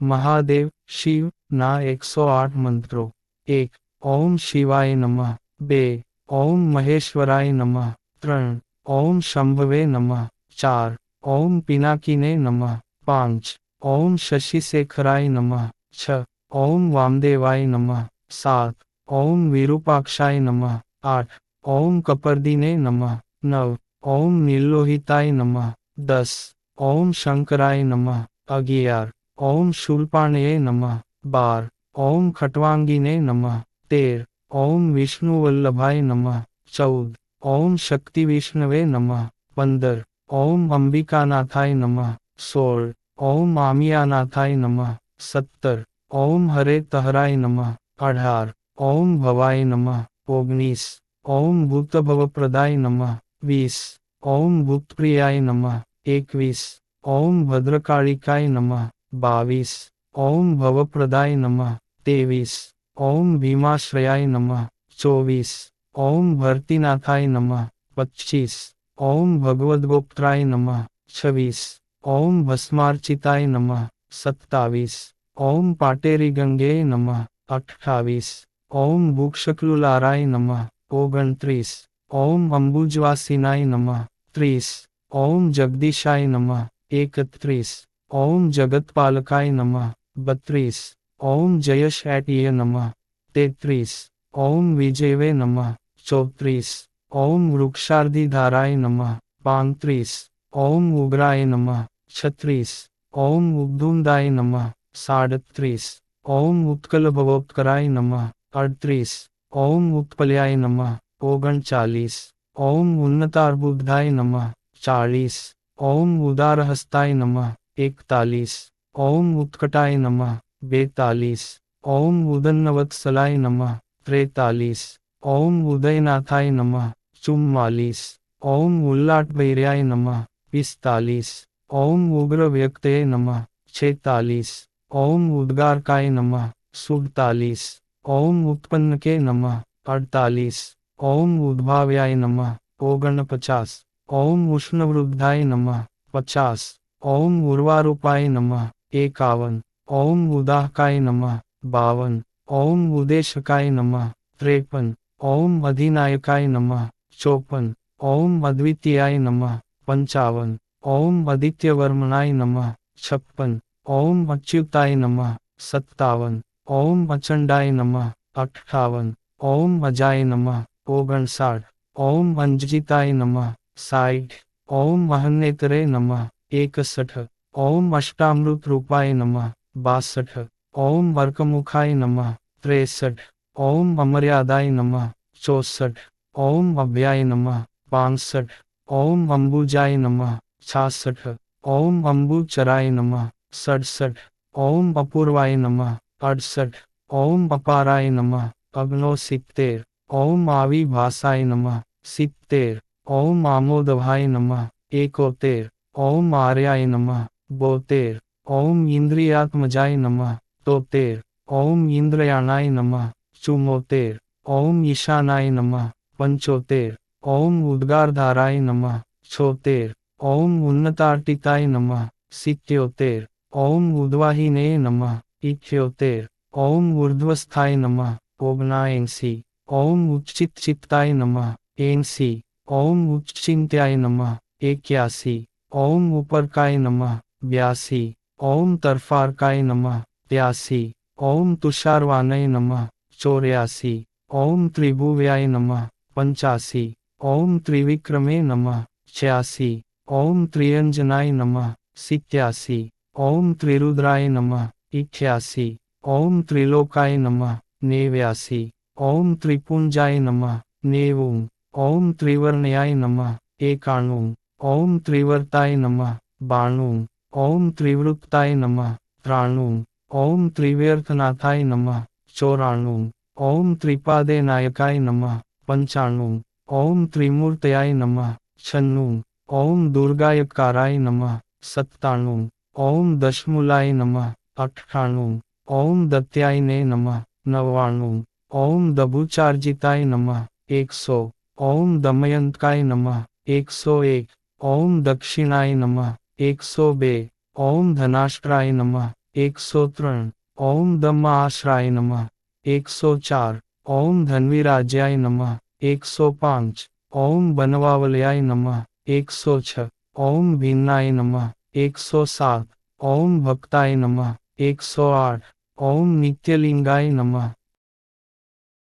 મહાદેવ શિવ ના એકસો આઠ મંત્રો એક ઓમ શિવાય નમઃ બે ઓમ મહેશ્વરાય નમઃ ત્રણ ઓમ શંભવે નમઃ ચાર ઓમ પિનાકીને નમઃ પાંચ ઓમ શશિશેખરાય નમઃ છ ઓમ વામદેવાય નમઃ સાત ઓમ વિરૂપાક્ષાય નમઃ આઠ ઓમ કપર્દીને નમઃ નવ ઓમ નિર્લોહિતાય નમઃ દસ ઓમ શંકરાય નમઃ અગિયાર ओम शूलपाणे नम। बार, ओम खटवांगिने नम। तेर, ओम विष्णु नम। चौद, ओम शक्ति विष्णवे नम। पंदर ओम अंबिकानाथाय नम। सोल, ओम आमियानाथाय नम। सत्तर, ओम हरे तहराय नम। अठार ओम भवाय नम। ओगनीस, ओम गुप्त भवप्रदाय नम। वीस ओम गुप्तप्रियाय नम। एकवीस, ओम भद्रकालिकाय नम। બાવીસ. ઓમ ભવપ્રદાય નમઃ. ત્રેવીસ. ઓમ ભીમાશ્રયાય નમઃ. ચોવીસ. ઓમ ભરતીનાથાય નમઃ. પચ્ચીસ. ઓમ ભગવદ્ગોપ્ત્રાય નમઃ. છવ્વીસ. ઓમ ભસ્માર્ચિતાય નમઃ. સત્તાવીસ. ઓમ પાટેરી ગંગે નમઃ. અઠ્ઠાવીસ. ઓમ ભૂક્ષકલુલારાય નમઃ. ઓગણત્રીસ. ઓમ અંબુજવાસીનાય નમઃ. ત્રીસ. ઓમ જગદીશાય નમઃ. એકત્રીસ. ઓમ જગતપાલકાય નમઃ. બત્રીસ. ઓમ જયશ એટીય નમઃ. તેત્રીસ. ઓમ વિજયવે નમઃ. ચોત્રીસ. ઓમ વૃક્ષાર્ધિધારાય નમઃ. પાંત્રીસ. ઓમ ઉગ્રાય નમઃ. છત્રીસ. ઓમ ઉદ્ધુંદાય નમઃ. સાડત્રીસ. ઓમ ઉત્કલભવોત્કરાય નમઃ. અડત્રીસ. ઓમ ઉત્પલ્યાય નમઃ. ઓગણચાલીસ. ઓમ ઉન્નતાર્બુદ્ધાય નમઃ. ચાળીસ. ઓમ ઉદારહસ્તાય નમઃ. એકતાલીસ ઓમ ઉત્કટાય નમઃ બેતાલીસ ઓમ ઉદન્નવત્સલાય નમઃ ત્રેતાલીસ ઓમ ઉદયનાથાય નમઃ ચુમ્માલીસ ઓમ ઉલ્લાટભૈર્યાય નમઃ પિસ્તાલીસ ઓમ ઉગ્ર વ્યક્તય નમઃ છેતાલીસ ઓમ ઉદ્ગારકાય નમઃ સુડતાલીસ ઓમ ઉત્પન્નકે નમઃ અડતાલીસ ઓમ ઉદ્ભાવ્યાય નમઃ ઓગણપચાસ ઓમ ઉષ્ણવૃદ્ધાય નમઃ પચાસ ઓમ ઉર્વારૂપાય નમઃ, એકાવન. ઓમ ઉદાહકાય નમઃ, બાવન. ઓમ ઉદેશકાય નમઃ, ત્રેપન. ઓમ અધિનાયકાય નમઃ, ચોપન. ઓમ અદ્વિતીયાય નમઃ, પંચાવન. ઓમ આદિત્યવર્મણાય નમઃ, છપ્પન. ઓમ અચ્યુતાય નમઃ, સત્તાવન. ઓમ અચંડાય નમઃ અઠાવન ઓમ અજાય નમઃ, ઓગણસાઠ. ઓમ અંજિતાય નમઃ સાઠ ઓમ મહનેતરે નમઃ એકસઠ ઓમ અષ્ટામૃત રૂપાય નમઃ બાસઠ ઓમ વર્કમુખાય નમઃ ત્રેસઠ ઓમ અમર્યાદાય નમઃ ચોસઠ ઓમ અભ્યાય નમઃ પાંસઠ ઓમ અંબુજાય નમઃ છાસઠ ઓમ અંબુચરાય નમઃ સડસઠ ઓમ અપૂર્વાય નમઃ અડસઠ ઓમ અપારાય નમઃ અગ્નોસિત્તેર ઓમ આવી ભાષાય નમઃ સિત્તેર ઓમ આમોદભાય નમઃ એકોતેર ओम आर्याय नम, बोतेर। ओम इंद्रियात्मजाय नम, तोतेर। ओम इंद्रयाणाय नम चुमोतेर ओम ईशानाय नम, पंचोतेर। ओम उद्गारधाराय नम, छोतेर। ओम उन्नतार्टिताय नम सित्योतेर ओम उद्वाहिने नम इक्योतेर ओम ऊर्ध्वस्थाय नमः ओबनाएंसी ओम उच्चित चित्ताय नमः, एंसी। ओम उच्चिंत्याय नम, एक्यासी। ઓમ ઉપરકાય નમઃ બ્યાસી ઓમ તરફારકાય નમઃ ત્યાસી ઓમ તુષારવાનય નમઃ, ચોર્યાસી. ઓમ ત્રિભુવ્યાય નમઃ પંચાસી ઓમ ત્રિવિક્રમે નમઃ, છ્યાસી. ઓમ ત્રિયંજનાય નમઃ, સિત્યાસી. ઓમ ત્રિરુદ્રાય નમઃ, ઇઠ્યાસી. ઓમ ત્રિલોકાય નમઃ, નેવ્યાસી. ઓમ ત્રિપુંજાય નમઃ, નેવું. ઓમ ત્રિવર્ણ્યાય નમઃ, એકાણું. ओम त्रिवर्ताय नमः, बाणु। ओम त्रिवृत्ताय नमः त्राणु ओम त्रिव्यर्थनाथाय नमः, चौराणु। ओम त्रिपादे नायकाय नमः, पंचाणु। ओम त्रिमूर्तयाय नमः, छन्नु। ओम दुर्गायकाराय नमः सत्ताणु ओम दशमूलाय नमः अठाणु ओम दत्याय ने नमः, नवाणु। ओम दबुचार्जिताय नमः, एक सौ। ओम दमयंतकाय नमः, एक सौ एक। ઓમ દક્ષિણાય નમઃ એકસો બે ઓમ ધનાષ્ટ્રાય નમઃ એકસો ત્રણ ઓમ દમ આશ્રાય નમઃ એકસો ચાર ઓમ ધન્વીરાજ્યાય નમઃ એકસો પાંચ ઓમ બનવાવલયાય નમઃ એકસો છ ઓમ ભિન્નાય નમઃ એકસો સાત ઓમ ભક્તાય નમઃ એકસો આઠ ઓમ નિત્યલિંગાય નમઃ